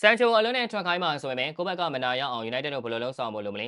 ဆန်ချိုအလုံးနဲ့ထွက်ခိုင်းမှာဆိုပေမဲ့ကိုယ့်ဘက်ကမနာရအောင် United တို့ဘယ်လိုလုပ်ဆောင်ဖို့လိုမလဲ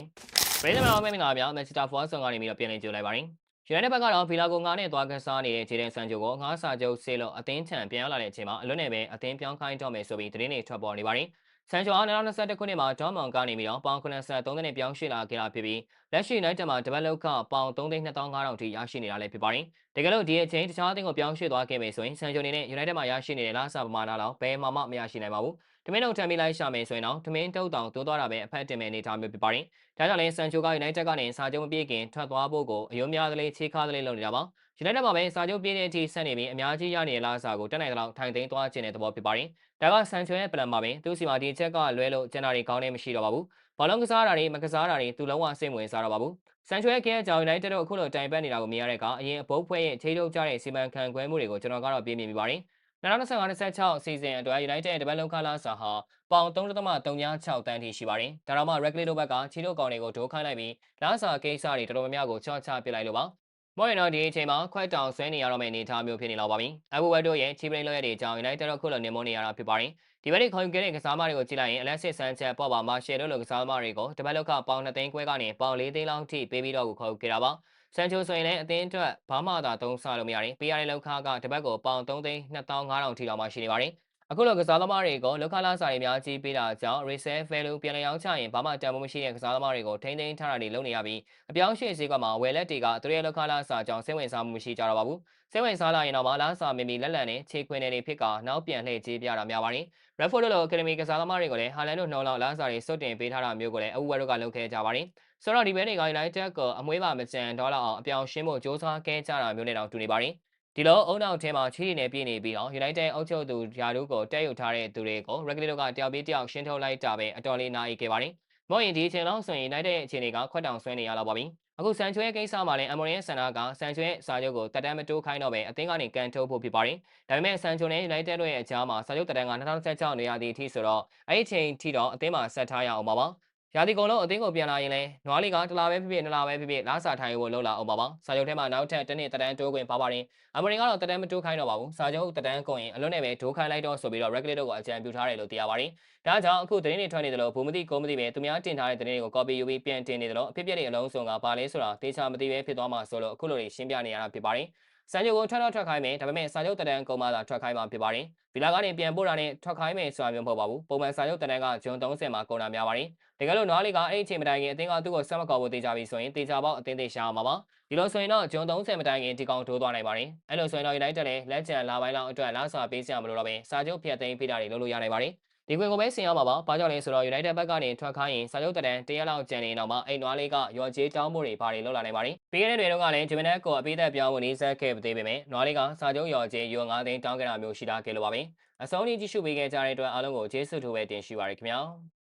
ပရိသတ်များမင်္ဂလာပါ Manchester Forward ဆောင်ကနေပြီးတော့ပြန်လည်ကြိုလိုက်ပါတယ် United ဘက်ကတော့ဗီလာကိုငါနဲ့သွားကစားနေတဲ့ဂျေဒန်ဆန်ချိုကိုငါးစာချုပ်ဆေးလို့အသင်းထံပြန်ရောက်လာတဲ့အချိန်မှာအလွတ်နဲ့ပဲအသင်းပြောင်းခိုင်းတော့မယ်ဆိုပြီးသတင်းတွေထွက်ပေါ်နေပါတယ်ဆန်ချိုဟာ2021ခုနှစ်မှာဒေါမွန်ကနေပြီးတော့ပေါင်83နဲ့ပြောင်းရွှေ့လာခဲ့တာဖြစ်ပြီးလက်ရှိ United မှာတပတ်လောက်ကပေါင်3,2500ထိရရှိနေတာလည်းဖြစ်ပါတယ်။တကယ်လို့ဒီအချိန်တခြားအသင်းကိုပြောင်းရွှေ့သွားခဲ့မယ်ဆိုရင်ဆန်ချိုအနေနဲ့ United မှာရရှိနေတဲ့လစာပမာဏလောက်ဘယ်မှမရရှိနိုင်ပါဘူး။ တမင်းတို့ထမ်းပြီးလိုက်ရှာမယ်ဆိုရင်တော့တမင်းတုတ်တောင်တိုးသွားတာပဲအဖက်တင်မဲ့အနေထားမျိုးဖြစ်ပါတယ်။ဒါကြောင့်လည်းဆန်ချိုက United ကနေစာချုပ်မပြေခင်ထွက်သွားဖို့ကိုအယုံများကလေးချေးကားကလေးလုပ်နေတာပါ။ United မှာပဲစာချုပ်ပြည့်တဲ့အထိဆက်နေပြီးအများကြီးရနေတဲ့လစာကိုတက်နိုင်တဲ့လောက်ထိုင်သိမ်းသွားခြင်းတဲ့သဘောဖြစ်ပါတယ်။ဒါကဆန်ချိုရဲ့ပလန်ပါပဲ။သူစီမှာဒီချက်ကလွဲလို့ကျန်တာတွေကောင်းနေမရှိတော့ပါဘူး။ဘာလုံးကစားတာတွေမကစားတာတွေသူလုံးဝစိတ်ဝင်စားတော့ပါဘူး။ဆန်ချိုရဲ့ခဲကြောင် United တို့အခုလိုတိုင်ပတ်နေတာကိုမြင်ရတဲ့အခါအရင်အဘုတ်ဖွဲ့ရဲ့ခြေထုတ်ကြတဲ့စီမံခန့်ခွဲမှုတွေကိုကျွန်တော်ကတော့ပြင်းပြမိပါတယ်။ 2025-26စီဇန်အတွက် United ရဲ့တပတ်လုံးကလာစာဟာပေါင်3.36တန်းထိရှိပါတယ်။ဒါတော့မှ Reckley တို့ဘက်ကခြေထုတ်ကောင်တွေကိုဒိုးခိုင်းလိုက်ပြီးလာစာကိစ္စတွေတော်တော်များများကိုချော့ချပစ်လိုက်လို့ပါ။ မော်ရင်တော့ဒီအချိန်မှာခွက်တောင်ဆွဲနေရတော့မယ့်အနေအထားမျိုးဖြစ်နေတော့ပါပြီ။အဘူဝက်တို့ရဲ့ချီပရိန်လောရဲ့တွေအကြောင်း United တို့ခုလိုနေမနေရတာဖြစ်ပါတယ်။ဒီဘက်တွေခေါ်ယူခဲ့တဲ့ကစားမတွေကိုကြည့်လိုက်ရင် Alexis Sanchez ပေါ်ပါမာရှယ်တို့လိုကစားမတွေကိုတပတ်လောက်ကပေါင်2သိန်းခွဲကနေပေါင်4သိန်းလောက်ထိပေးပြီးတော့ကိုခေါ်ယူခဲ့တာပါ။ဆန်ချိုဆိုရင်လည်းအသင်းအတွက်ဘာမှသာသုံးဆလို့မရရင်ပေးရတဲ့လောက်ခါကတပတ်ကိုပေါင်3သိန်း2500ထိတောင်မှရှိနေပါတယ်။ အခုလိုကစားသမားတွေကိုလောက်ခလာစာတွေအများကြီးပေးတာကြောင့် resale value ပြန်လည်အောင်ချရင်ဘာမှတန်ဖိုးမရှိတဲ့ကစားသမားတွေကိုထိန်းသိမ်းထားတာတွေလုပ်နေရပြီးအပြောင်းရွှေ့ဈေးကွက်မှာဝယ်လက်တွေကသူရဲ့လောက်ခလာစာကြောင့်စိတ်ဝင်စားမှုမရှိကြတော့ပါဘူး။စိတ်ဝင်စားလာရင်တော့မလားစာမီမီလက်လန်နဲ့ခြေခွင်းတွေဖြစ်ကနောက်ပြန်လှည့်ကြေးပြတာများပါတယ်။ Redford တို့လို Academy ကစားသမားတွေကိုလည်း Haaland တို့နှောင်းလောက်လားစာတွေစွတ်တင်ပေးထားတာမျိုးကိုလည်းအဝူဝဲတို့ကလုပ်ခဲ့ကြပါတယ်။ဆိုတော့ဒီဘဲတွေက United ကိုအမွေးပါမကြံတော့လောက်အောင်အပြောင်းရှင်းဖို့စ조사ခဲ့ကြတာမျိုးနဲ့တောင်တူနေပါတယ်။ ဒီလိုအုံနောက်ထဲမှာချီးနေပြည့်နေပြီးတော့ United အုပ်ချုပ်သူယာတို့ကိုတက်ယူထားတဲ့သူတွေကို Regular တို့ကတယောက်ပြီးတယောက်ရှင်းထုတ်လိုက်တာပဲအတော်လေးနားအေးခဲ့ပါတယ်။မော့ရင်ဒီအချိန်လောက်ဆိုရင် United ရဲ့အခြေအနေကခွက်တောင်ဆွဲနေရတော့ပါပြီ။အခုဆန်ချွဲကိစ္စမှာလည်းအမေရိကန်ဆန္ဒကဆန်ချွဲစာချုပ်ကိုတက်တမ်းမတိုးခိုင်းတော့ပဲအသင်းကနေကန်ထုတ်ဖို့ဖြစ်ပါတယ်။ဒါပေမဲ့ဆန်ချွဲနဲ့ United တို့ရဲ့အကြားမှာစာချုပ်တက်တမ်းက2016နေရာသည့်အထိဆိုတော့အဲ့ဒီအချိန်ထိတော့အသင်းမှာဆက်ထားရအောင်ပါပါ။ ရာသီကုန်လုံးအသင်းကိုပြန်လာရင်လည်းနွားလီကတလားပဲဖြစ်ဖြစ်နလားပဲဖြစ်ဖြစ်လာစာထိုင်ဖို့လှုပ်လာအောင်ပါပါစာချုပ်ထဲမှာနောက်ထပ်တစ်နှစ်တက်တန်းတိုးခွင့်ပါပါတယ်အမေရိကန်ကတော့တက်တန်းမတိုးခိုင်းတော့ပါဘူးစာချုပ်တက်တန်းကုန်ရင်အလွတ်နဲ့ပဲတိုးခိုင်းလိုက်တော့ဆိုပြီးတော့ regulator ကိုအကြံပြုထားတယ်လို့သိရပါတယ်ဒါကြောင့်အခုသတင်းတွေထွက်နေတယ်လို့ဘူမသိကိုမသိပဲသူများတင်ထားတဲ့သတင်းတွေကို copy ယူပြီးပြန်တင်နေတယ်လို့အဖြစ်ပြက်တွေအလုံးစုံကဘာလဲဆိုတာသေချာမသိပဲဖြစ်သွားမှာဆိုလို့အခုလိုရှင်းပြနေရတာဖြစ်ပါတယ် စံချိုကိုထွက်တော့ထွက်ခိုင်းမယ်ဒါပေမဲ့စာချုပ်တန်ကုံမှသာထွက်ခိုင်းမှာဖြစ်ပါတယ်ဗီလာကနေပြန်ပို့တာနဲ့ထွက်ခိုင်းမယ်ဆိုတာမျိုးမဟုတ်ပါဘူးပုံမှန်စာချုပ်တန်ကဂျွန်30မှာကုန်တာများပါတယ်တကယ်လို့နွားလေးကအဲ့ဒီအချိန်မတိုင်ခင်အသင်းကသူ့ကိုဆက်မကောက်ဖို့တေချာပြီဆိုရင်တေချာပေါက်အသင်းသေးရှာအောင်ပါပါဒီလိုဆိုရင်တော့ဂျွန်30မတိုင်ခင်ဒီကောင်ထိုးသွားနိုင်ပါတယ်အဲ့လိုဆိုရင်တော့ United လည်းလက်ကျန်လာပိုင်းလောက်အတွက်လာစာပေးစရာမလိုတော့ဘဲစာချုပ်ဖြတ်သိမ်းပေးတာတွေလုပ်လို့ရနိုင်ပါတယ် ဒီကွင်ကိုပဲဆင်ရမှာပါ။ဘာကြောင့်လဲဆိုတော့ United ဘက်ကနေထွက်ခိုင်းရင်စာချုပ်တန်တရက်လောက်ကျန်နေတော့မှအိမ်နွားလေးကရော်ချေးတောင်းမှုတွေဘာတွေလုပ်လာနိုင်ပါလိမ့်။ပြီးခဲ့တဲ့တွေတော့ကလည်း Jimenez ကိုအပိသက်ပြောင်းဝင်နေဆက်ခဲ့သေးပေမဲ့နွားလေးကစာချုပ်ရော်ချေးယူ9သိန်းတောင်းခဲ့တာမျိုးရှိတာခဲ့လို့ပါပဲ။အဆုံးထိကြည့်ရှုပေးခဲ့ကြတဲ့အတွက်အားလုံးကိုကျေးဇူးထူပဲတင်ရှိပါရခင်ဗျာ။